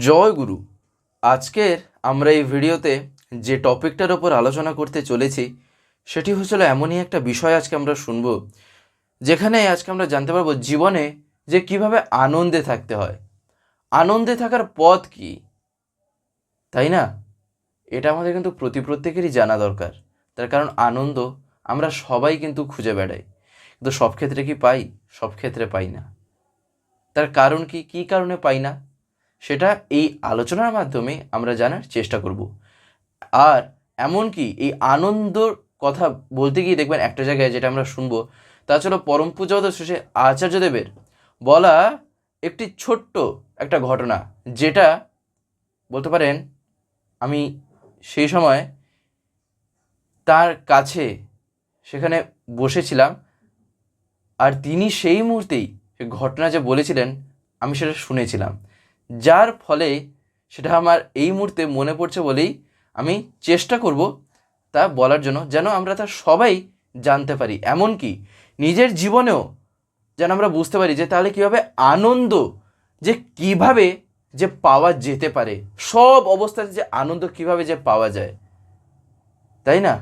জয় গুরু। আজকের আমরা এই ভিডিওতে যে টপিকটার ওপর আলোচনা করতে চলেছি, সেটি হচ্ছিল এমনই একটা বিষয় আজকে আমরা শুনব, যেখানে আজকে আমরা জানতে পারব জীবনে যে কীভাবে আনন্দে থাকতে হয়। আনন্দে থাকার পথ কি? তাই না? এটা আমাদের কিন্তু প্রতি প্রত্যেকেরই জানা দরকার। তার কারণ আনন্দ আমরা সবাই কিন্তু খুঁজে বেড়াই। কিন্তু সব ক্ষেত্রে কি পাই? সব ক্ষেত্রে পাই না। তার কারণ কি? কী কারণে পাই না? সেটা এই আলোচনার মাধ্যমে আমরা জানার চেষ্টা করব। আর এমনকি এই আনন্দর কথা বলতে গিয়ে দেখবেন একটা জায়গায় যেটা আমরা শুনব, তা ছিল পরম পূজা শেষে আচার্যদেবের বলা একটি ছোট্ট একটা ঘটনা, যেটা বলতে পারেন আমি সেই সময় তার কাছে সেখানে বসেছিলাম, আর তিনি সেই মুহূর্তেই ঘটনা যে বলেছিলেন আমি সেটা শুনেছিলাম। যার ফলে সেটা আমার এই মুহূর্তে মনে পড়ছে বলেই আমি চেষ্টা করব তা বলার জন্য যেন আমরা তা সবাই জানতে পারি। এমনকি নিজের জীবনেও যেন আমরা বুঝতে পারি যে তাহলে কীভাবে আনন্দ যে কীভাবে যে পাওয়া যেতে পারে, সব অবস্থাতে যে আনন্দ কীভাবে যে পাওয়া যায়, তাই না?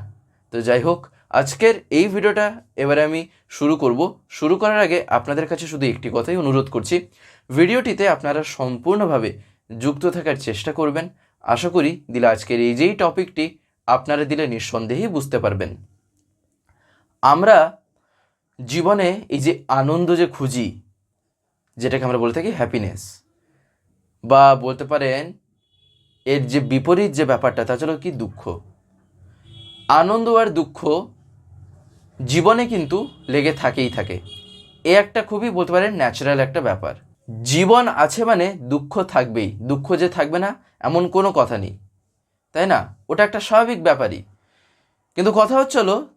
তো যাই হোক, আজকের এই ভিডিওটা এবারে আমি শুরু করব। শুরু করার আগে আপনাদের কাছে শুধু একটি কথাই অনুরোধ করছি ভিডিওটিতে আপনারা সম্পূর্ণভাবে যুক্ত থাকার চেষ্টা করবেন। আশা করি দিলে আজকের এই যেই টপিকটি আপনারা দিলে নিঃসন্দেহেই বুঝতে পারবেন। আমরা জীবনে এই যে আনন্দ যে খুঁজি, যেটাকে আমরা বলে থাকি হ্যাপিনেস বা বলতে পারেন এর যে বিপরীত যে ব্যাপারটা তা হলো কি দুঃখ। আনন্দ আর দুঃখ জীবনে কিন্তু লেগে থাকেই থাকে। এ একটা খুবই বলতে পারেন ন্যাচারাল একটা ব্যাপার। জীবন আছে মানে দুঃখ থাকবেই, দুঃখ যে থাকবে না এমন কোনো কথা নেই। তাই না? ওটা একটা স্বাভাবিক ব্যাপারই। কিন্তু কথা হচ্ছে হলো,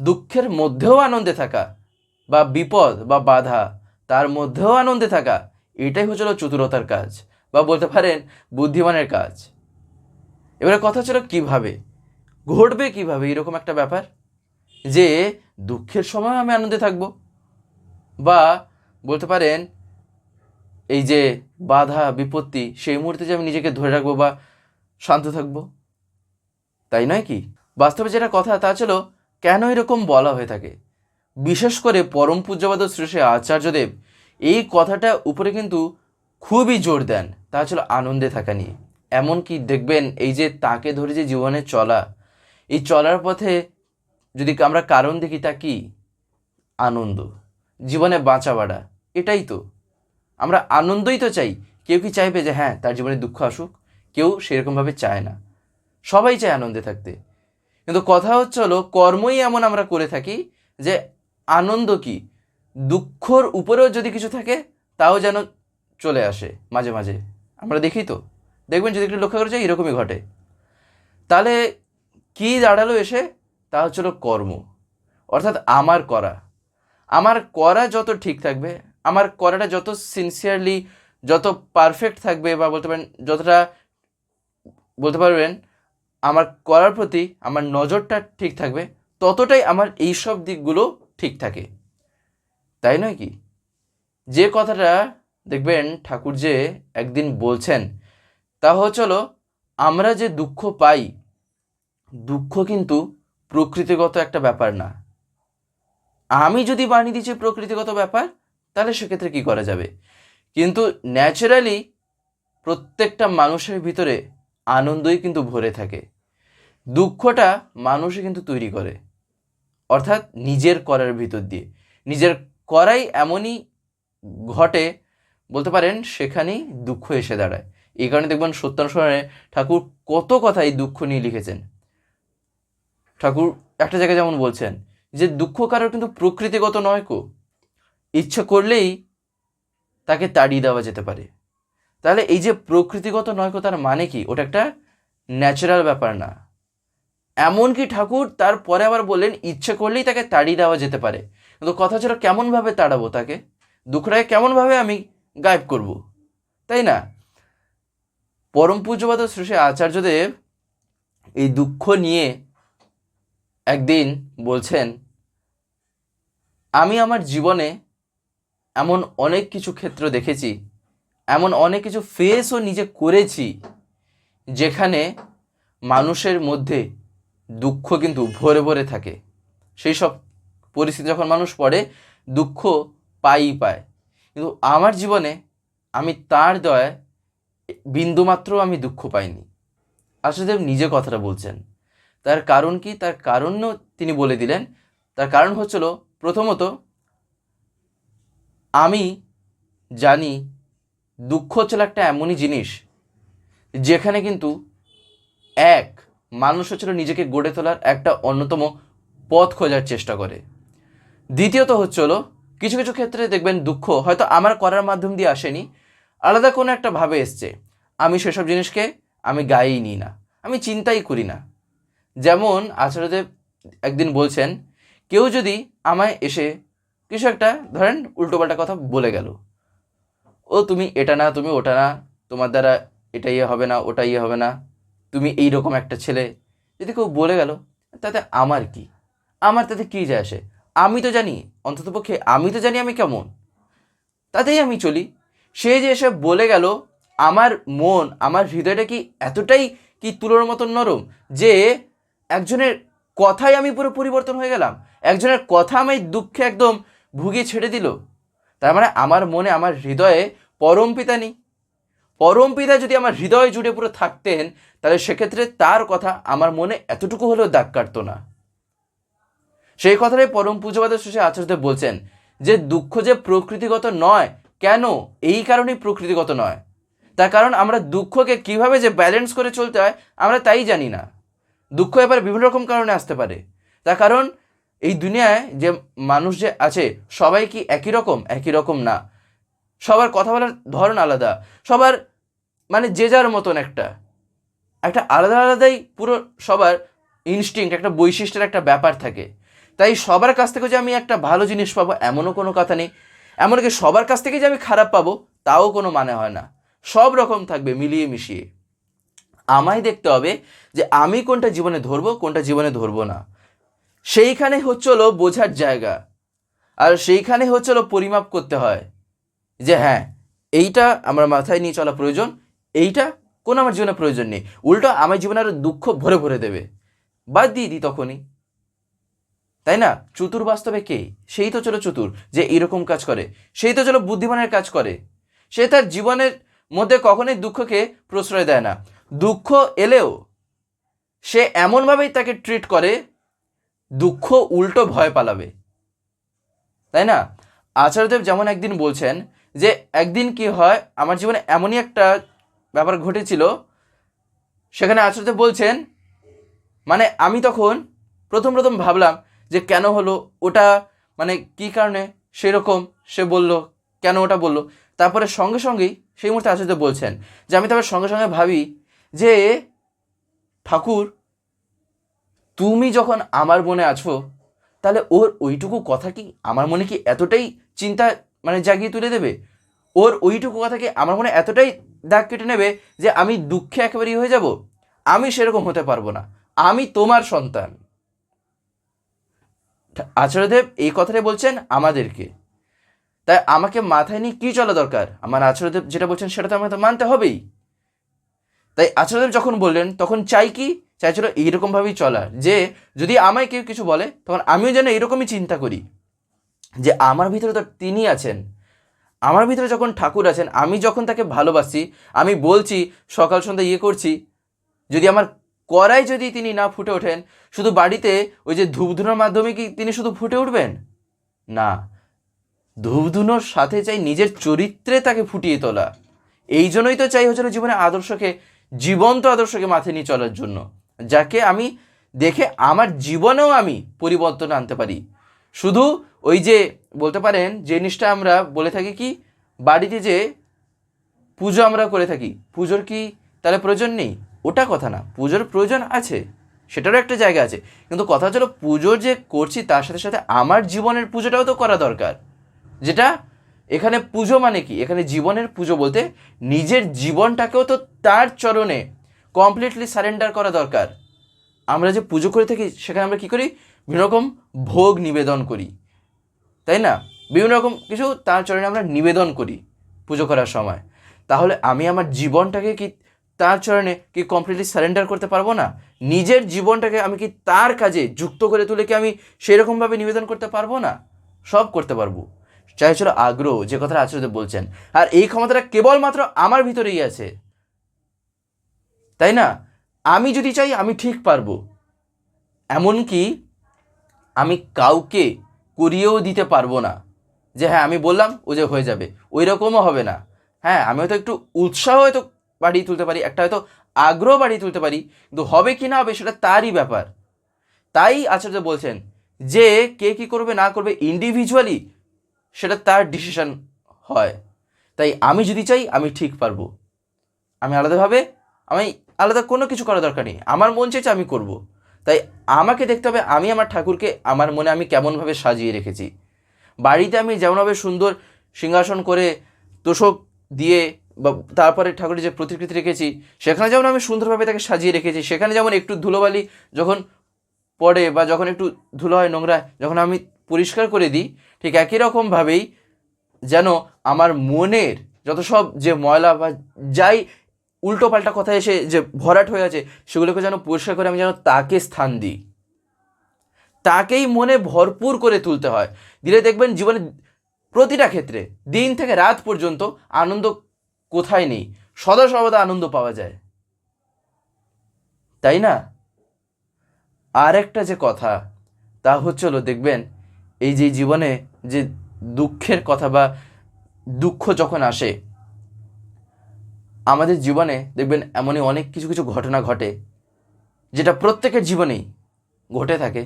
দুঃখের মধ্যেও আনন্দে থাকা বা বিপদ বা বাধা, তার মধ্যেও আনন্দে থাকা, এটাই হচ্ছিল চতুরতার কাজ বা বলতে পারেন বুদ্ধিমানের কাজ। এবারে কথা ছিল কীভাবে? ঘটবে কীভাবে? এরকম একটা ব্যাপার যে দুঃখের সময় আমি আনন্দে থাকব বা বলতে পারেন এই যে বাধা, বিপত্তি, সেই মুহূর্তে যে আমি নিজেকে ধরে রাখব বা শান্ত থাকব, তাই নয় কি? বাস্তবে যেটা কথা তা ছিল কেন এরকম বলা হয়ে থাকে? বিশেষ করে পরম পূজ্যবাদ শ্রী আচার্যদেব এই কথাটা উপরে কিন্তু খুবই জোর দেন। তা ছিল আনন্দে থাকা নিয়ে। এমনকি দেখবেন এই যে তাকে ধরে যে জীবনে চলা, এই চলার পথে যদি আমরা কারণ দেখি তা কি? আনন্দ। জীবনে বাঁচা বাড়া। এটাই তো। আমরা আনন্দই তো চাই। কেউ কি চাইবে যে হ্যাঁ তার জীবনে দুঃখ আসুক? কেউ সেরকমভাবে চায় না। সবাই চায় আনন্দে থাকতে। কিন্তু কথা হচ্ছে হলো, কর্মই এমন আমরা করে থাকি যে আনন্দ কি? দুঃখর উপরেও যদি কিছু থাকে, তাও যেন চলে আসে মাঝে মাঝে। আমরা দেখি তো। দেখবেন যদি একটু লক্ষ্য করে যাই এরকমই ঘটে। তাহলে কি দাঁড়াল এসে? তা হচ্ছিল কর্ম। অর্থাৎ আমার করা। আমার করা যত ঠিক থাকবে আমার করাটা যত সিনসিয়ারলি যত পারফেক্ট থাকবে বা বলতে পারেন, যতটা বলতে পারবেন, আমার করার প্রতি আমার নজরটা ঠিক থাকবে, ততটাই আমার এই সব দিকগুলো ঠিক থাকে। তাই নয় কি? যে কথাটা দেখবেন ঠাকুর যে একদিন বলছেন, তা চলো আমরা যে দুঃখ পাই, দুঃখ কিন্তু প্রকৃতিগত একটা ব্যাপার না। আমি যদি বানিয়ে দিচ্ছি প্রকৃতিগত ব্যাপার তাহলে সেক্ষেত্রে কী করা যাবে? কিন্তু ন্যাচারালি প্রত্যেকটা মানুষের ভিতরে আনন্দই কিন্তু ভরে থাকে। দুঃখটা মানুষই কিন্তু তৈরি করে। অর্থাৎ নিজের করার ভিতর দিয়ে। নিজের করাই এমনই ঘটে, বলতে পারেন সেখানেই দুঃখ এসে দাঁড়ায়। এই কারণে দেখবেন সত্যানুসরণে ঠাকুর কত কথা এই দুঃখ নিয়ে লিখেছেন। ঠাকুর একটা জায়গায় যেমন বলছেন যে, দুঃখ কারোর কিন্তু প্রকৃতিগত নয় কো? ইচ্ছে করলেই তাকে তাড়িয়ে দেওয়া যেতে পারে। তাহলে এই যে প্রকৃতিগত নয় কো তার মানে কি? ওটা একটা ন্যাচারাল ব্যাপার না। এমনকি ঠাকুর তারপরে আবার বললেন, ইচ্ছে করলেই তাকে তাড়িয়ে দেওয়া যেতে পারে। কিন্তু কথা ছিল কেমনভাবে তাড়াবো তাকে? দুঃখটাকে কেমনভাবে আমি গায়েব করব? তাই না? পরম পূজ্যবাদ শ্রী আচার্যদেব এই দুঃখ নিয়ে একদিন বলছেন, আমি আমার জীবনে এমন অনেক কিছু ক্ষেত্র দেখেছি, এমন অনেক কিছু ফেসও নিজে করেছি, যেখানে মানুষের মধ্যে দুঃখ কিন্তু ভরে ভরে থাকে। সেই সব পরিস্থিতি যখন মানুষ পড়ে, দুঃখ পাই পায়। কিন্তু আমার জীবনে আমি তার দয়ায় বিন্দুমাত্র আমি দুঃখ পাইনি। আশুদেব নিজে কথাটা বলছেন। তার কারণ কি? তার কারণও তিনি বলে দিলেন। তার কারণ হচ্ছিল প্রথমত আমি জানি দুঃখ হচ্ছিল একটা এমনই জিনিস, যেখানে কিন্তু এক মানুষ হচ্ছিল নিজেকে গড়ে তোলার একটা অন্যতম পথ খোঁজার চেষ্টা করে। দ্বিতীয়ত হচ্ছিল কিছু কিছু ক্ষেত্রে দেখবেন দুঃখ হয়তো আমার করার মাধ্যম দিয়ে আসেনি, আলাদা কোনো একটা ভাবে এসছে, আমি সেসব জিনিসকে আমি গায়েই নিই না, আমি চিন্তাই করি না। যেমন আচার্যদেব একদিন বলছেন, কেউ যদি আমায় এসে কিছু একটা ধরেন উল্টোপাল্টা কথা বলে গেল। ও তুমি এটা না, তুমি ওটা না, তোমার দ্বারা এটা ইয়ে হবে না, ওটা ইয়ে হবে না, তুমি এই রকম একটা ছেলে। যদি কেউ বলে গেল, তাতে আমার কি? আমার তাতে কী যায় আসে? আমি তো জানি, অন্ততপক্ষে আমি তো জানি আমি কেমন। তাতেই আমি চলি। সে যে এসে বলে গেল, আমার মন, আমার হৃদয়টা কি এতটাই কি তুলোর মতন নরম যে একজনের কথাই আমি পুরো পরিবর্তন হয়ে গেলাম? একজনের কথা আমি দুঃখে একদম ভুগিয়ে ছেড়ে দিল। তার মানে আমার মনে, আমার হৃদয়ে পরম পিতা নেই। পরম পিতা যদি আমার হৃদয় জুড়ে পুরো থাকতেন, তাহলে সেক্ষেত্রে তার কথা আমার মনে এতটুকু হলেও দাগ কাটতো না। সেই কথাটাই পরম পুজোবাদের শেষে আচার্যদেব বলছেন যে, দুঃখ যে প্রকৃতিগত নয়, কেন এই কারণেই প্রকৃতিগত নয়? তার কারণ আমরা দুঃখকে কীভাবে যে ব্যালেন্স করে চলতে হয়, আমরা তাই জানি না। দুঃখ এবার বিভিন্ন রকম কারণে আসতে পারে। তার কারণ এই দুনিয়ায় যে মানুষ যে আছে, সবাই কি একই রকম? একই রকম না। সবার কথা বলার ধরন আলাদা। সবার মানে যে যার মতন একটা। একটা আলাদা আলাদাই পুরো সবার ইনস্টিংক্ট একটা বৈশিষ্ট্যের একটা ব্যাপার থাকে। তাই সবার কাছ থেকে যে আমি একটা ভালো জিনিস পাবো, এমনও কোনো কথা নেই। এমনকি সবার কাছ থেকে যে আমি খারাপ পাবো, তাও কোনো মানে হয় না। সব রকম থাকবে, মিলিয়ে মিশিয়ে। আমায় দেখতে হবে যে আমি কোনটা জীবনে ধরবো, কোনটা জীবনে ধরবো না। সেইখানে হচ্ছিল বোঝার জায়গা। আর সেইখানে হচ্ছিল পরিমাপ করতে হয়। যে হ্যাঁ এইটা আমার মাথায় নিয়ে চলা প্রয়োজন, এইটা কোনো আমার জীবনে প্রয়োজন নেই। উল্টো আমার জীবনে আরও দুঃখ ভরে ভরে দেবে। বাদ দিয়ে দিই তখনই। তাই না? চতুর বাস্তবে কে? সেই তো চলো চতুর, যে এরকম কাজ করে। সেই তো চলো বুদ্ধিমানের কাজ করে। সে তার জীবনের মধ্যে কখনোই দুঃখকে প্রশ্রয় দেয় না। দুঃখ এলেও সে এমনভাবেই তাকে ট্রিট করে দুঃখ উল্টো ভয় পালাবে। তাই না? আচার্যদেব যেমন একদিন বলছেন যে, একদিন কি হয়, আমার জীবনে এমনই একটা ব্যাপার ঘটেছিল। সেখানে আচার্যদেব বলছেন মানে আমি তখন প্রথম প্রথম ভাবলাম যে, কেন হলো, ওটা মানে কী কারণে, সেরকম সে বলল, কেন ওটা বলল? তারপরে সঙ্গে সঙ্গেই সেই মুহূর্তে আচার্য বলছেন যে, আমি তারপর সঙ্গে সঙ্গে ভাবি যে, ঠাকুর তুমি যখন আমার মনে আছো, তাহলে ওর ওইটুকু কথা কি আমার মনে কি এতটাই চিন্তা মানে জাগিয়ে তুলে দেবে? ওর ওইটুকু কথা কি আমার মনে এতটাই দাগ কেটে নেবে যে আমি দুঃখে একেবারেই হয়ে যাব? আমি সেরকম হতে পারব না। আমি তোমার সন্তান। আচার্যদেব এই কথাটাই বলছেন আমাদেরকে। তাই আমাকে মাথায় নিয়ে কী চলা দরকার? আমার আচার্যদেব যেটা বলছেন সেটা তো আমাকে তো মানতে হবেই। তাই আচার্যদেব যখন বললেন, তখন চাই কি চাইছিল এইরকমভাবেই চলার যে যদি আমায় কেউ কিছু বলে, তখন আমিও যেন এরকমই চিন্তা করি। যে আমার ভিতরে তো তিনি আছেন। আমার ভিতরে যখন ঠাকুর আছেন, আমি যখন তাকে ভালোবাসি, আমি বলছি, সকাল সন্ধ্যা ইয়ে করছি, যদি আমার করাই যদি তিনি না ফুটে ওঠেন, শুধু বাড়িতে ওই যে ধূপধুনোর মাধ্যমে কি তিনি শুধু ফুটে উঠবেন? না। ধূপধুনোর সাথে চাই নিজের চরিত্রে তাকে ফুটিয়ে তোলা। এই জন্যই তো চাই হচ্ছিল জীবনে আদর্শকে, জীবন্ত আদর্শকে মাথায় নিয়ে চলার জন্য। যাকে আমি দেখে আমার জীবনেও আমি পরিবর্তন আনতে পারি। শুধু ওই যে বলতে পারেন, যে জিনিসটা আমরা বলে থাকি কি, বাড়িতে যে পুজো আমরা করে থাকি, পুজোর কি তাহলে প্রয়োজন নেই? ওটা কথা না, পুজোর প্রয়োজন আছে, সেটারও একটা জায়গা আছে। কিন্তু কথা হলো, পুজো যে করছি তার সাথে সাথে আমার জীবনের পুজোটাও তো করা দরকার। যেটা এখানে পুজো মানে কি? এখানে জীবনের পুজো বলতে নিজের জীবনটাকেও তো তার চরণে কমপ্লিটলি সারেন্ডার করা দরকার। আমরা যে পুজো করে থাকি, সেখানে আমরা কী করি? বিভিন্ন রকম ভোগ নিবেদন করি। তাই না? বিভিন্ন রকম কিছু তার চরণে আমরা নিবেদন করি পুজো করার সময়। তাহলে আমি আমার জীবনটাকে কি তার চরণে কি কমপ্লিটলি সারেন্ডার করতে পারব না? নিজের জীবনটাকে আমি কি তার কাজে যুক্ত করে তুলে কি আমি সেরকমভাবে নিবেদন করতে পারব না? সব করতে পারব। চাই ছিল আগ্রহ, যে কথাটা আচার্য বলছেন। আর এই ক্ষমতাটা কেবলমাত্র আমার ভিতরেই আছে। তাই না? আমি যদি চাই আমি ঠিক পারব। এমনকি আমি কাউকে করিয়েও দিতে পারব না। যে হ্যাঁ আমি বললাম ও যে হয়ে যাবে। ওই রকমও হবে না। হ্যাঁ আমি হয়তো একটু উৎসাহ হয়তো বাড়িয়ে তুলতে পারি, একটা হয়তো আগ্রহ বাড়িয়ে তুলতে পারি, কিন্তু হবে কি না হবে সেটা তারই ব্যাপার। তাই আচার্য বলছেন যে কে কী করবে না করবে ইন্ডিভিজুয়ালি সেটা তার ডিসিশন হয়। তাই আমি যদি চাই আমি ঠিক পারব। আমি আলাদাভাবে আমি আলাদা কোনো কিছু করার দরকার নেই আমার মন চেয়েছে আমি করব। তাই আমাকে দেখতে হবে আমি আমার ঠাকুরকে আমার মনে আমি কেমনভাবে সাজিয়ে রেখেছি বাড়িতে আমি যেমনভাবে সুন্দর সিংহাসন করে তোষক দিয়ে বা তারপরে ঠাকুরের যে প্রতিকৃতি রেখেছি, সেখানে যেমন আমি সুন্দরভাবে তাকে সাজিয়ে রেখেছি, সেখানে যেমন একটু ধুলোবালি যখন পড়ে বা যখন একটু ধুলো হয় নোংরা যখন আমি পরিষ্কার করে দিই, ঠিক একই রকমভাবেই যেন আমার মনের যত সব যে ময়লা বা যাই উল্টো পাল্টা কথা এসে যে ভরাট হয়ে আছে, সেগুলোকে যেন পরিষ্কার করে আমি যেন তাকে স্থান দিই। তাকেই মনে ভরপুর করে তুলতে হয়। দিলে দেখবেন জীবনে প্রতিটা ক্ষেত্রে, দিন থেকে রাত পর্যন্ত আনন্দ কোথায় নেই? সদা সর্বদা আনন্দ পাওয়া যায়। তাই না? আর একটা যে কথা, তা হচ্ছিল দেখবেন এই যে জীবনে যে দুঃখের কথা বা দুঃখ যখন আসে আমাদের জীবনে দেখবেন এমনই অনেক কিছু কিছু ঘটনা ঘটে, যেটা প্রত্যেকের জীবনেই ঘটে থাকে।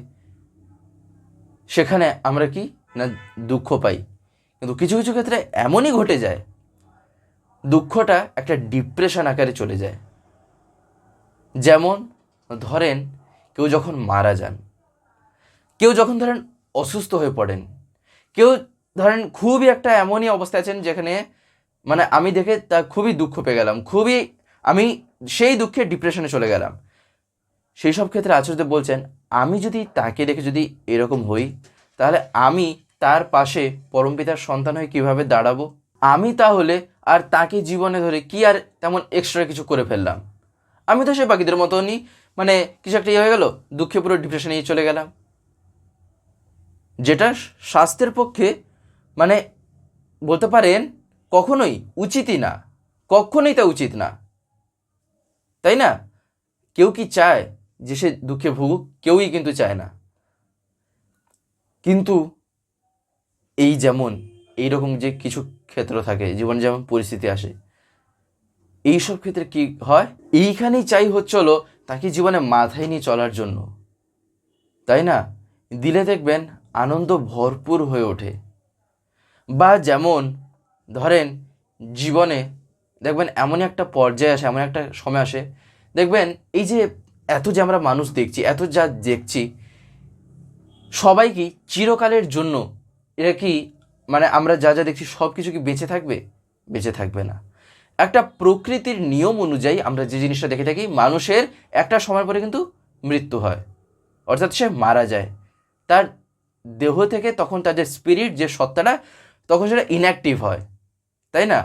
সেখানে আমরা কি না দুঃখ পাই। কিন্তু কিছু কিছু ক্ষেত্রে এমনই ঘটে যায়, দুঃখটা একটা ডিপ্রেশন আকারে চলে যায়। যেমন ধরেন, কেউ যখন মারা যান, কেউ যখন ধরেন অসুস্থ হয়ে পড়েন, কেউ ধরেন খুবই একটা এমনই অবস্থায় আছেন যেখানে মানে আমি দেখে তা খুবই দুঃখ পেয়ে গেলাম। খুবই আমি সেই দুঃখে ডিপ্রেশনে চলে গেলাম। সেই সব ক্ষেত্রে আচার্য বলছেন, আমি যদি তাকে দেখে যদি এরকম হই, তাহলে আমি তার পাশে পরমপিতার সন্তান হয়ে কীভাবে দাঁড়াবো? আমি তাহলে আর তাকে জীবনে ধরে কি আর তেমন এক্সট্রা কিছু করে ফেললাম? আমি তো সে বাকিদের মতনই মানে কিছু একটা ইয়ে হয়ে গেল, দুঃখে পুরো ডিপ্রেশনে চলে গেলাম। যেটা স্বাস্থ্যের পক্ষে মানে বলতে পারেন কখনোই উচিতই না, কখনোই তা উচিত না। তাই না? কেউ কি চায় যে সে দুঃখে ভুগুক? কেউই কিন্তু চায় না। কিন্তু এই যেমন এইরকম যে কিছু ক্ষেত্র থাকে, জীবন যেমন পরিস্থিতি আসে, এই সব ক্ষেত্রে কি হয়? এইখানেই চাই হচ্ছিল তাকে জীবনে মাথায় নিয়ে চলার জন্য। তাই না? দিলে দেখবেন আনন্দ ভরপুর হয়ে ওঠে। বা যেমন ধরেন জীবনে দেখবেন এমনই একটা পর্যায়ে আসে এমন একটা সময় আসে, দেখবেন এই যে এত যে আমরা মানুষ দেখছি, এত যা দেখছি, সবাই কি চিরকালের জন্য এটা কি মানে আমরা যা যা দেখছি সব কিছু কি বেঁচে থাকবে? বেঁচে থাকবে না। একটা প্রকৃতির নিয়ম অনুযায়ী আমরা যে জিনিসটা দেখে থাকি, মানুষের একটা সময় পরে কিন্তু মৃত্যু হয়। অর্থাৎ সে মারা যায়। তার দেহ থেকে তখন তার যে স্পিরিট যে সত্তাটা, তখন সেটা ইনঅ্যাক্টিভ হয়। তাই না?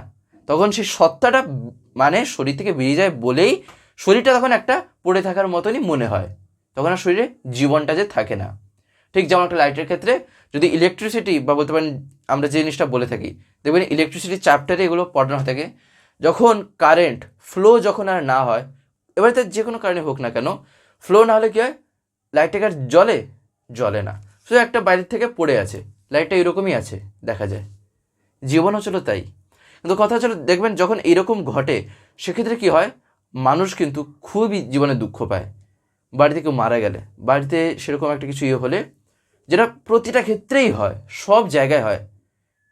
তখন সেই সত্তাটা মানে শরীর থেকে বেরিয়ে যায় বলেই শরীরটা তখন একটা পড়ে থাকার মতনই মনে হয়। তখন আর শরীরে জীবনটা যে থাকে না। ঠিক যেমন একটা লাইটের ক্ষেত্রে যদি ইলেকট্রিসিটি বা বলতে পারেন আমরা যে জিনিসটা বলে থাকি, দেখবেন ইলেকট্রিসিটি চ্যাপ্টারে এগুলো পড়ানো থাকে। যখন কারেন্ট ফ্লো যখন আর না হয়, এবারে তার যে কোনো কারণে হোক না কেন ফ্লো না হলে কী হয়? লাইটটাকে আর জলে জলে না। শুধু একটা বাইরের থেকে পড়ে আছে। লাইটটা এরকমই আছে, দেখা যায়। জীবন হচ্ছিল তাই। কিন্তু কথা হচ্ছিল দেখবেন যখন এইরকম ঘটে, সেক্ষেত্রে কী হয়? মানুষ কিন্তু খুবই জীবনে দুঃখ পায়। বাড়িতে কেউ মারা গেলে, বাড়িতে সেরকম একটা কিছু ইয়ে হলে যেটা প্রতিটা ক্ষেত্রেই হয়, সব জায়গায় হয়।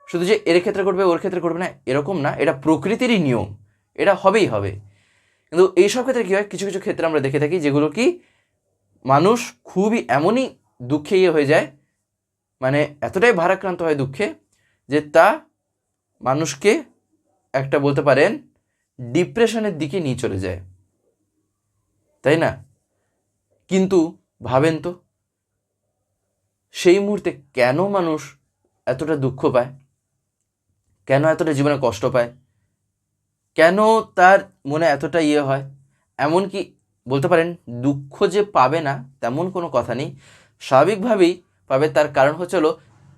শুধু যে এর ক্ষেত্রে করবে ওর ক্ষেত্রে করবে না, এরকম না, এটা প্রকৃতিরই নিয়ম, এটা হবেই হবে। কিন্তু এইসব ক্ষেত্রে কী হয়? কিছু কিছু ক্ষেত্রে আমরা দেখে থাকি যেগুলো কি মানুষ খুবই এমনই দুঃখে ইয়ে হয়ে যায় মানে এতটাই ভারাক্রান্ত হয় দুঃখে যে তা মানুষকে একটা বলতে পারেন, ডিপ্রেশনের দিকে নিয়ে চলে যায়। তাই না? কিন্তু ভাবেন তো, সেই মুহূর্তে কেন মানুষ এতটা দুঃখ পায়? কেন এতটা জীবনে কষ্ট পায়? কেন তার মনে এতটা ইয়ে হয়? এমন কি বলতে পারেন, দুঃখ যে পাবে না, তেমন কোনো কথা নেই। স্বাভাবিকভাবেই পাবে, তার কারণ হচ্ছিল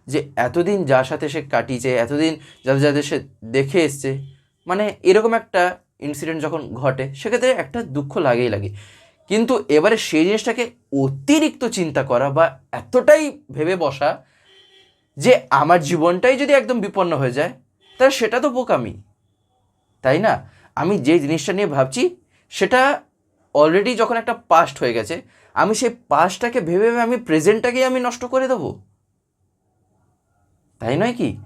যে এতদিন যার সাথে সে কাটিয়েছে, এতদিন যাদের যাদের সে দেখে এসছে মানে এরকম একটা ইনসিডেন্ট যখন ঘটে, সেক্ষেত্রে একটা দুঃখ লাগেই লাগে। কিন্তু এবারে সেই জিনিসটাকে অতিরিক্ত চিন্তা করা বা এতটাই ভেবে বসা যে আমার জীবনটাই যদি একদম বিপন্ন হয়ে যায়, তাহলে সেটা তো বোকামি। তাই না? আমি যে জিনিসটা নিয়ে ভাবছি, সেটা অলরেডি যখন একটা পাস্ট হয়ে গেছে, আমি সেই পাস্টটাকে ভেবে ভেবে আমি প্রেজেন্টটাকেই আমি নষ্ট করে দেবো। তাই নয় কি?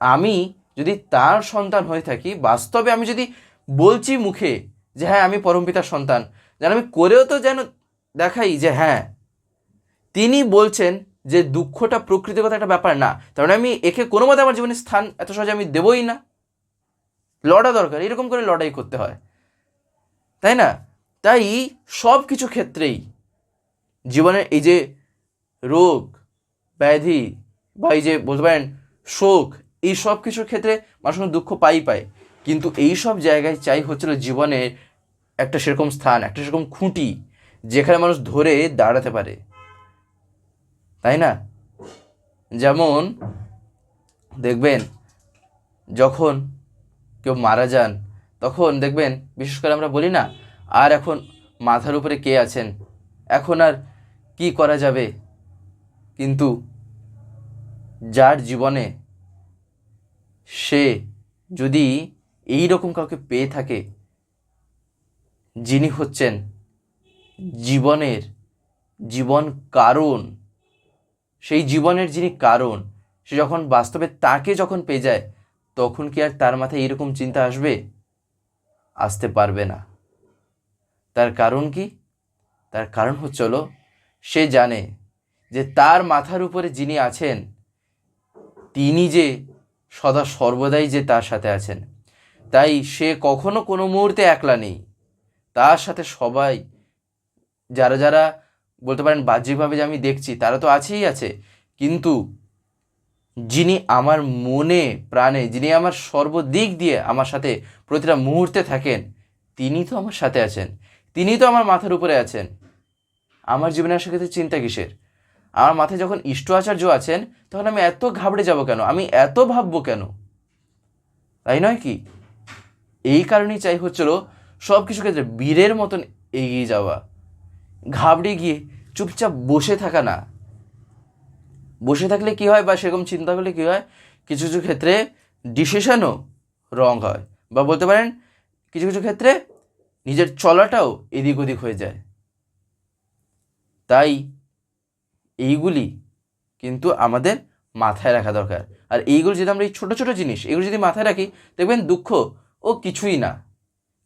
আমি যদি তার সন্তান হয়ে থাকি, বাস্তবে আমি যদি বলছি মুখে যে হ্যাঁ আমি পরমপিতার সন্তান, যেন আমি করেও তো যেন দেখাই যে হ্যাঁ তিনি বলছেন যে দুঃখটা প্রকৃতিগত একটা ব্যাপার না। তার মানে আমি একে কোনো মতে আমার জীবনে স্থান এত সহজে আমি দেবই না। লড়া দরকার, এরকম করে লড়াই করতে হয়। তাই না? তাই সব কিছু ক্ষেত্রেই জীবনের এই যে রোগ, ব্যাধি বা এই যে বলতে পারেন শোক, এই সব কিছুর ক্ষেত্রে মানুষ দুঃখ পাই পায় কিন্তু এই সব জায়গায় চাই হচ্ছিল জীবনের একটা সেরকম স্থান, একটা সেরকম খুঁটি, যেখানে মানুষ ধরে দাঁড়াতে পারে। তাই না? যেমন দেখবেন যখন কেউ মারা যান, তখন দেখবেন বিশেষ করে আমরা বলি না, আর এখন মাথার উপরে কে আছেন? এখন আর কি করা যাবে? কিন্তু যার জীবনে সে যদি এই রকম কাউকে পেয়ে থাকে, যিনি হচ্ছেন জীবনের, জীবন কারণ, সেই জীবনের যিনি কারণ, সে যখন বাস্তবে তাকে যখন পেয়ে যায়, তখন কি আর তার মাথায় এরকম চিন্তা আসবে? আসতে পারবে না। তার কারণ কি? তার কারণ হচ্ছে হলো, সে জানে যে তার মাথার উপরে যিনি আছেন তিনি যে সদা সর্বদাই যে তার সাথে আছেন, তাই সে কখনো কোনো মুহূর্তে একলা নেই। তার সাথে সবাই, যারা যারা বলতে পারেন বাহ্যিকভাবে যে আমি দেখছি, তারা তো আছেই আছে। কিন্তু যিনি আমার মনে, প্রাণে, যিনি আমার সর্বদিক দিয়ে আমার সাথে প্রতিটা মুহূর্তে থাকেন, তিনি তো আমার সাথে আছেন। তিনি তো আমার মাথার উপরে আছেন। আমার জীবনে আসার ক্ষেত্রে চিন্তা কিসের? আমার মাথায় যখন ইষ্ট আচার্য আছেন, তখন আমি এত ঘাবড়ে যাব কেন? আমি এত ভাববো কেন? তাই নয় কি? এই কারণেই চাই হচ্ছিল সব কিছু ক্ষেত্রে বীরের মতন এগিয়ে যাওয়া। ঘাবড়ে গিয়ে চুপচাপ বসে থাকা না। বসে থাকলে কি হয় বা সেরকম চিন্তা করলে কী হয়? কিছু কিছু ক্ষেত্রে ডিসিশনও রং হয়। বা বলতে পারেন, কিছু কিছু ক্ষেত্রে নিজের চলাটাও এদিক ওদিক হয়ে যায়। তাই এইগুলি কিন্তু আমাদের মাথায় রাখা দরকার। আর এইগুলো যদি আমরা এই ছোটো ছোটো জিনিস, এগুলো যদি মাথায় রাখি, দেখবেন দুঃখ ও কিছুই না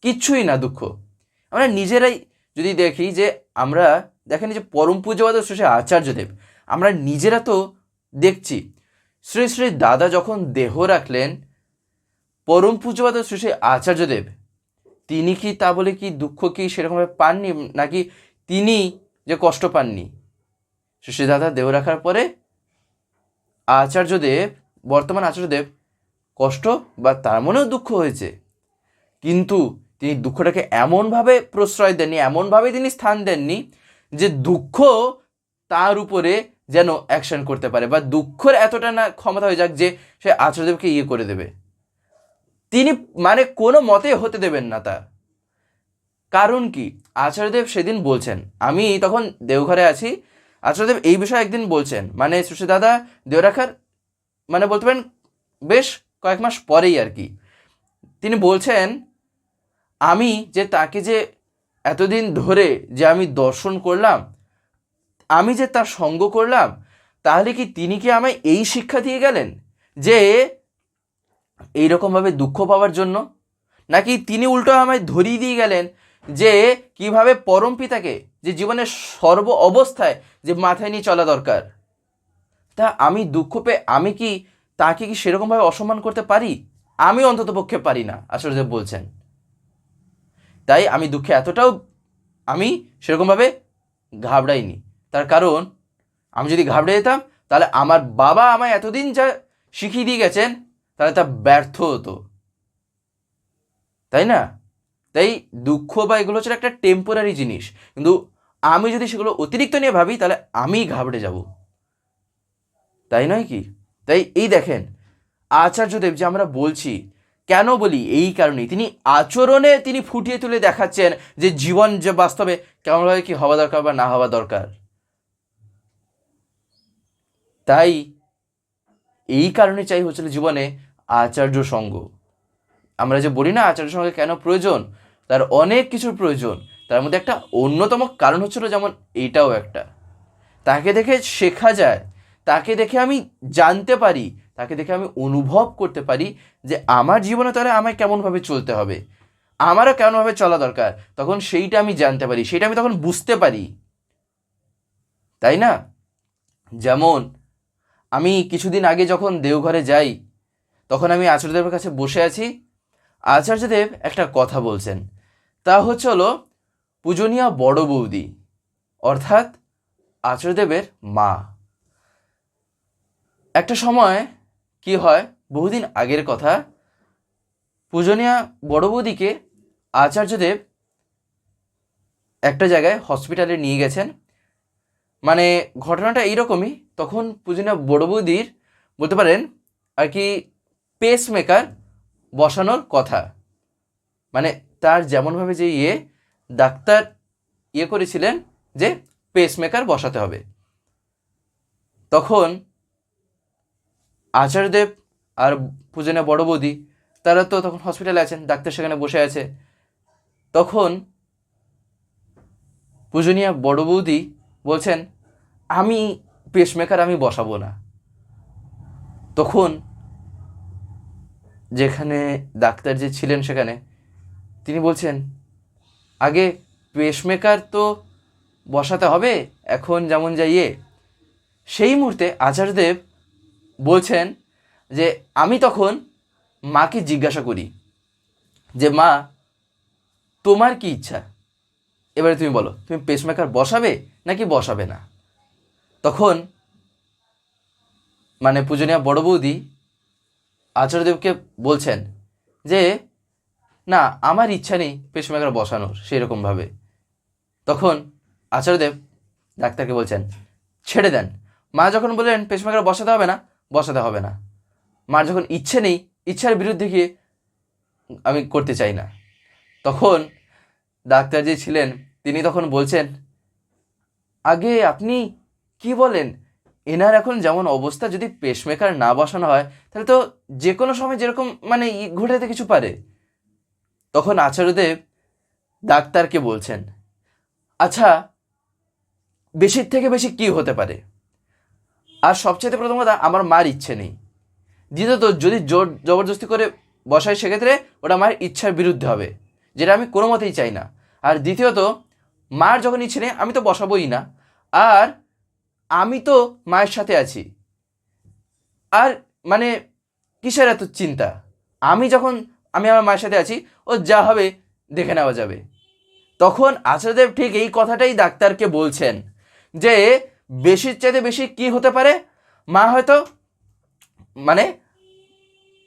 কিচ্ছুই না দুঃখ। আমরা নিজেরাই যদি দেখি যে আমরা, দেখেন যে পরম পূজ্যবাদ শ্রী আচার্যদেব, আমরা নিজেরা তো দেখছি, শ্রী শ্রী দাদা যখন দেহ রাখলেন, পরম পূজ্যবাদ শ্রী শ্রী আচার্যদেব, তিনি কি তা বলে কি দুঃখ কি সেরকমভাবে পাননি, নাকি তিনি যে কষ্ট পাননি? দাদা দেহ রাখার পরে আচার্যদেব, বর্তমান আচার্যদেব কষ্ট বা তার মনেও দুঃখ হয়েছে। কিন্তু তিনি দুঃখটাকে এমনভাবে প্রশ্রয় দেননি, এমনভাবে তিনি স্থান দেননি যে দুঃখ তার উপরে যেন অ্যাকশন করতে পারে বা দুঃখের এতটা না ক্ষমতা হয়ে যাক যে সে আচার্যদেবকে ইয়ে করে দেবে। তিনি মানে কোনো মতে হতে দেবেন না তা কারণ কি? আচার্যদেব সেদিন বলছেন, আমি তখন দেওঘরে আছি আচার্যদেব এই বিষয়ে একদিন বলছেন। মানে সুশী দাদা দেও রাখার মানে বলতে পারেন, বেশ কয়েক মাস পরেই আর কি। তিনি বলছেন, আমি যে তাকে যে এতদিন ধরে যে আমি দর্শন করলাম, আমি যে তার সঙ্গ করলাম, তাহলে কি তিনি কি আমায় এই শিক্ষা দিয়ে গেলেন? যে এইরকমভাবে দুঃখ পাওয়ার জন্য? নাকি তিনি উল্টো আমায় ধরিয়ে দিয়ে গেলেন যে কীভাবে পরম পিতাকে যে জীবনের সর্ব অবস্থায় যে মাথায় নিয়ে চলা দরকার। তা আমি দুঃখ পেয়ে আমি কি তাকে কি সেরকমভাবে অসম্মান করতে পারি? আমি অন্তত পক্ষে পারি না, আচার্যদেব বলছেন। তাই আমি দুঃখে এতটাও আমি সেরকমভাবে ঘাবড়াইনি। তার কারণ, আমি যদি ঘাবড়ে যেতাম, তাহলে আমার বাবা আমায় এতদিন যা শিখিয়ে দিয়ে গেছেন, তাহলে তা ব্যর্থ হতো। তাই না? তাই দুঃখ বা এগুলো হচ্ছে একটা টেম্পোরারি জিনিস। কিন্তু আমি যদি সেগুলো অতিরিক্ত নিয়ে ভাবি, তাহলে আমি ঘাবড়ে যাব। তাই নয় কি? তাই এই দেখেন আচার্যদেব যে আমরা বলছি, কেন বলি এই কারণেই? তিনি আচরণে তিনি ফুটিয়ে তুলে দেখাচ্ছেন যে জীবন যে বাস্তবে কেমনভাবে কি হওয়া দরকার বা না হওয়া দরকার। তাই এই কারণে চাই হচ্ছিল জীবনে আচার্য সঙ্গ। আমরা যে বলি না আচার্য সঙ্গে কেন প্রয়োজন? তার অনেক কিছুর প্রয়োজন। তার মধ্যে একটা অন্যতম কারণ হচ্ছিল যেমন এইটাও একটা। তাকে দেখে শেখা যায়, তাকে দেখে আমি জানতে পারি, তাকে দেখে আমি অনুভব করতে পারি যে আমার জীবনে তাহলে আমায় কেমনভাবে চলতে হবে, আমারও কেমনভাবে চলা দরকার, তখন সেইটা আমি জানতে পারি সেটা আমি তখন বুঝতে পারি। তাই না? যেমন আমি কিছুদিন আগে যখন দেওঘরে যাই, তখন আমি আচার্যদেবের কাছে বসে আছি। আচার্যদেব একটা কথা বলছেন, তা হচ্ছে হলো পূজনীয়া বড় বৌদি, অর্থাৎ আচার্যদেবের মা। একটা সময় কি হয়, বহুদিন আগের কথা, পূজনীয়া বড় বৌদিকে আচার্যদেব একটা জায়গায় হসপিটালে নিয়ে গেছেন। মানে ঘটনাটা এইরকমই, তখন পূজনীয়া বড় বৌদির বলতে পারেন আর কি পেস মেকার বসানোর কথা। মানে তার যেমনভাবে যে ইয়ে ডাক্তার ইয়ে করেছিলেন যে পেসমেকার বসাতে হবে। তখন আচার্যদেব আর পূজনা বড় বৌদি, তারা তো তখন হসপিটালে আছেন, ডাক্তার সেখানে বসে আছে। তখন পূজনীয়া বড় বৌদি বলছেন, আমি পেসমেকার আমি বসাবো না। তখন যেখানে ডাক্তার যে ছিলেন সেখানে তিনি বলছেন আগে পেসমেকার তো বসাতে হবে, এখন যেমন যাইয়ে সেই মুহূর্তে আচার্যদেব বলছেন যে, আমি তখন মাকে জিজ্ঞাসা করি যে, মা, তোমার কি ইচ্ছা? এবারে তুমি বলো, তুমি পেসমেকার বসাবে নাকি বসাবে না? তখন মানে পূজনীয় বড় বৌদি আচার্যদেবকে বলছেন যে না, আমার ইচ্ছা নেই পেসমেকার বসানোর সেরকমভাবে তখন আচার্যদেব ডাক্তারকে বলছেন, ছেড়ে দেন। মা যখন বললেন পেসমেকার বসাতে হবে না, বসাতে হবে না। মার যখন ইচ্ছে নেই, ইচ্ছার বিরুদ্ধে গিয়ে আমি করতে চাই না। তখন ডাক্তার যে ছিলেন, তিনি তখন বলছেন, আগে আপনি কি বলেন? এনার এখন যেমন অবস্থা, যদি পেসমেকার না বসানো হয়, তাহলে তো যে কোনো সময় যেরকম মানে ঘটে যেতে কিছু পারে। তখন আচার্যদেব ডাক্তারকে বলছেন আচ্ছা বেশির থেকে বেশি কি হতে পারে? আর সবচেয়ে প্রথম কথা, আমার মার ইচ্ছে নেই। দ্বিতীয়ত, যদি জোর জবরদস্তি করে বসাই সেক্ষেত্রে ওটা মায়ের ইচ্ছার বিরুদ্ধে হবে, যেটা আমি কোনো মতেই চাই না। আর দ্বিতীয়ত, মার যখন ইচ্ছে নেই, আমি তো বসাবোই না। আর আমি তো মায়ের সাথে আছি। আর মানে কিসের এত চিন্তা? আমি যখন আমি আমার মায়ের সাথে আছি, ও যা হবে দেখে নেওয়া যাবে। তখন আচার্যদেব ঠিক এই কথাটাই ডাক্তারকে বলছেন যে, বেশির চাইতে বেশি কি হতে পারে? মা হয়তো মানে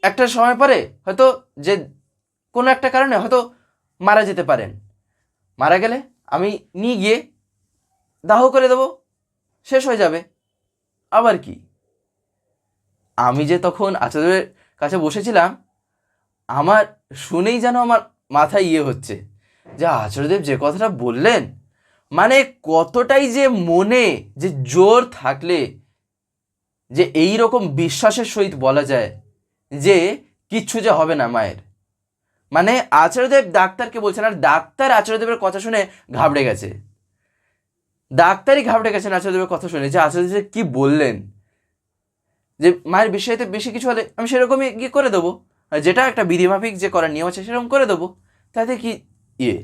একটা সময় পরে হয়তো যে কোনো একটা কারণে হয়তো মারা যেতে পারেন। মারা গেলে আমি নিয়ে গিয়ে দাহ করে দেবো, শেষ হয়ে যাবে। আবার কি? আমি যে তখন আচার্যের কাছে বসেছিলাম আমার শুনেই যেন আমার মাথায় ইয়ে হচ্ছে। যে আচার্যদেব যে কথাটা বললেন মানে কতটাই যে মনে, যে জোর থাকলে, যে এই রকম বিশ্বাসের সহিত বলা যায়, যে কিচ্ছু যে হবে না মায়ের। মানে আচার্যদেব ডাক্তারকে বলছেন, আর ডাক্তার আচার্যদেবের কথা শুনে ঘাবড়ে গেছে। ডাক্তারই ঘাবড়ে গেছেন আচার্যদেবের কথা শুনে, যে আচার্যদেব কি বললেন, যে মায়ের বিষয়তে বেশি কিছু হলে আমি সেরকমই গিয়ে করে দেবো। যেটা একটা বিধিমাফিক যে করার নিয়ম আছে সেরকম করে দেবো। তাতে কি ইয়ে?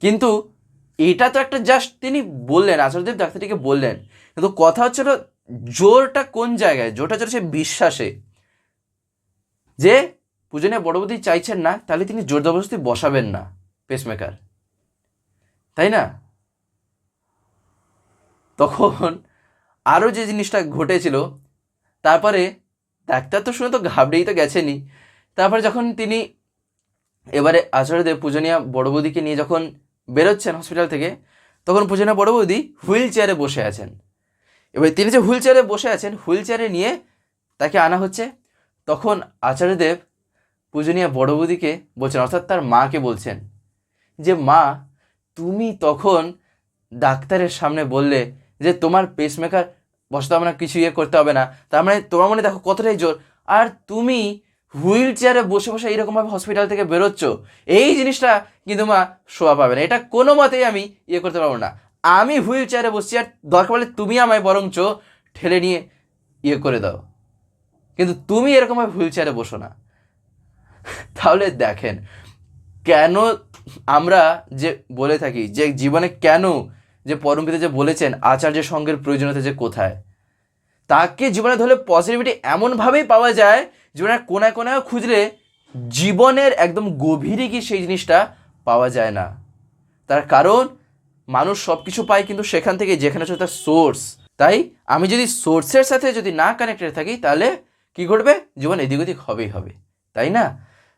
কিন্তু এটা তো একটা জাস্ট তিনি বললেন, আচার্যদেব ডাক্তারটিকে বললেন, কিন্তু কথা হচ্ছিল জোরটা কোন জায়গায়? জোরটা হচ্ছে বিশ্বাসে। যে পূজনীয় বড়বতী চাইছেন না, তাহলে তিনি জোর জবরদস্তি বসাবেন না পেসমেকার তাই না? তখন আরও যে জিনিসটা ঘটেছিল, তারপরে ডাক্তার তো শুনে তো ঘাবড়েই তো গেছেনই। তারপরে যখন তিনি এবারে আচার্যদেব পূজনীয়া বড় বৌদিকে নিয়ে যখন বেরোচ্ছেন হসপিটাল থেকে, তখন পূজনীয়া বড় বৌদি হুইল চেয়ারে বসে আছেন। এবার তিনি যে হুইল চেয়ারে বসে আছেন, হুইল চেয়ারে নিয়ে তাকে আনা হচ্ছে। তখন আচার্যদেব পূজনীয়া বড় বৌদিকে বলছেন, অর্থাৎ তার মাকে বলছেন যে, মা, তুমি তখন ডাক্তারের সামনে বললে যে তোমার পেসমেকার বসাতে হবে না কিছু ইয়ে করতে হবে না। তার মানে তোমার মনে দেখো কতটাই জোর। আর তুমি হুইল চেয়ারে বসে বসে এইরকমভাবে হসপিটাল থেকে বেরোচ্ছ, এই জিনিসটা কিন্তু মা শোয়া পাবে না। এটা কোনো মতেই আমি ইয়ে করতে পারব না। আমি হুইল চেয়ারে বসছি আর দরকার পড়লে তুমি আমায় বরঞ্চ ঠেলে নিয়ে ইয়ে করে দাও। কিন্তু তুমি এরকমভাবে হুইল চেয়ারে বসো না। তাহলে দেখেন, কেন আমরা যে বলে থাকি যে জীবনে কেন যে পরমপিতা যে বলেছেন আচার্য সঙ্গের প্রয়োজনীয়তা যে কোথায়? তাকে জীবনে ধরলে পজিটিভিটি এমনভাবেই পাওয়া যায় জীবনের কোনায় কোনায় খুঁজলে জীবনের একদম গভীরে গিয়ে সেই জিনিসটা পাওয়া যায় না। তার কারণ, মানুষ সব কিছু পায় কিন্তু সেখান থেকে যেখানে হচ্ছে তার সোর্স তাই আমি যদি সোর্সের সাথে যদি না কানেক্টেড থাকি, তাহলে কি ঘটবে? জীবন এদিক ওদিক হবেই হবে। তাই না?